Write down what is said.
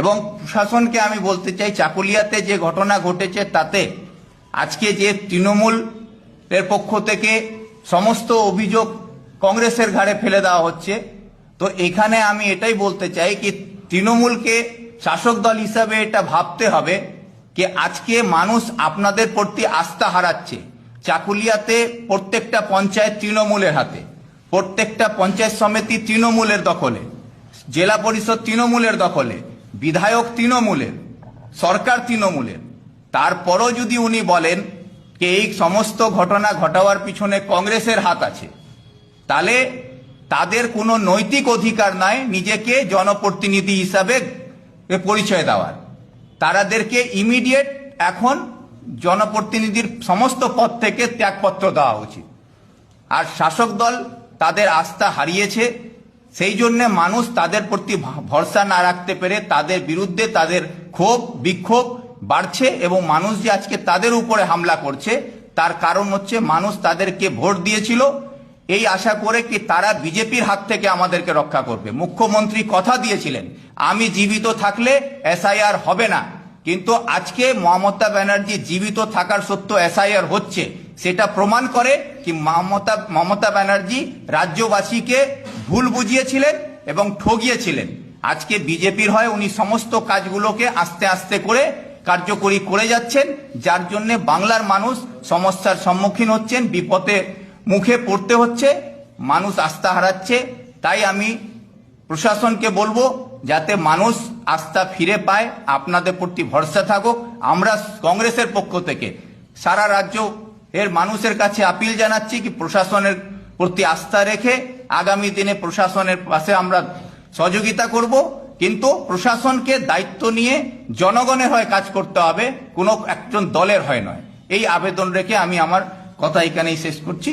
এবং প্রশাসনকে আমি বলতে চাই, চাকুলিয়াতে যে ঘটনা ঘটেছে তাতে আজকে যে তৃণমূল এর পক্ষ থেকে সমস্ত অভিযোগ কংগ্রেসের ঘাড়ে ফেলে দেওয়া হচ্ছে, তো এখানে আমি এটাই বলতে চাই কি তৃণমূলকে শাসক দল হিসাবে এটা ভাবতে হবে যে আজকে মানুষ আপনাদের প্রতি আস্থা হারাচ্ছে। চাকুলিয়াতে প্রত্যেকটা পঞ্চায়েত তৃণমূলের হাতে, প্রত্যেকটা পঞ্চায়েত সমিতি তৃণমূলের দখলে, জেলা পরিষদ তৃণমূলের দখলে বিধায়ক তৃণমূলের সরকার তৃণমূলের তারপরও যদি উনি বলেন যে এই সমস্ত ঘটনা ঘটাবার পিছনে কংগ্রেসের হাত আছে, তাহলে তাদের কোনো নৈতিক অধিকার নাই নিজেকে জনপ্রতিনিধি হিসাবে পরিচয় দেওয়ার। তারাদেরকে ইমিডিয়েট এখন জনপ্রতিনিধির সমস্ত পদ থেকে ত্যাগপত্র দেওয়া উচিত। আর শাসক দল তাদের আস্থা হারিয়েছে সেই জন্য মানুষ তাদের প্রতি ভরসা না রাখতে পেরে তাদের বিরুদ্ধে তাদের ক্ষোভ, বিক্ষোভ বাড়ছে এবং মানুষ যে আজকে তাদের উপরে হামলা করছে, তার কারণ হচ্ছে মানুষ তাদেরকে ভোট দিয়েছিল। এই আশা করে কি তারা বিজেপির হাত থেকে আমাদেরকে রক্ষা করবে। মুখ্যমন্ত্রী কথা দিয়েছিলেন, আমি জীবিত থাকলে এসআইআর হবে না। কিন্তু আজকে মমতা ব্যানার্জি জীবিত থাকার সত্ত্বেও এসআইআর হচ্ছে, সেটা প্রমাণ করে কি মমতা মমতা ব্যানার্জি রাজ্যবাসীকে ভুল বুঝিয়েছিলেন এবং ঠগিয়েছিলেন। আজকে বিজেপির হয় উনি সমস্ত কাজগুলোকে আস্তে আস্তে করে কার্যকরী করে যাচ্ছেন, যার জন্য বাংলার মানুষ সমস্যার সম্মুখীন হচ্ছেন, বিপদে মুখে পড়তে হচ্ছে, মানুষ আস্থা হারাচ্ছে। তাই আমি প্রশাসনকে বলব, যাতে মানুষ আস্থা ফিরে পায়, আপনাদের প্রতি ভরসা থাকুক। আমরা কংগ্রেসের পক্ষ থেকে সারা রাজ্য এর মানুষের কাছে আপিল জানাচ্ছি কি প্রশাসনের প্রতি আস্থা রেখে আগামী দিনে প্রশাসনের পাশে আমরা সহযোগিতা করব, কিন্তু প্রশাসনকে দায়িত্ব নিয়ে জনগণের হয়ে কাজ করতে হবে, কোনো একজন দলের হয় নয়। এই আবেদন রেখে আমি আমার কথা এখানেই শেষ করছি।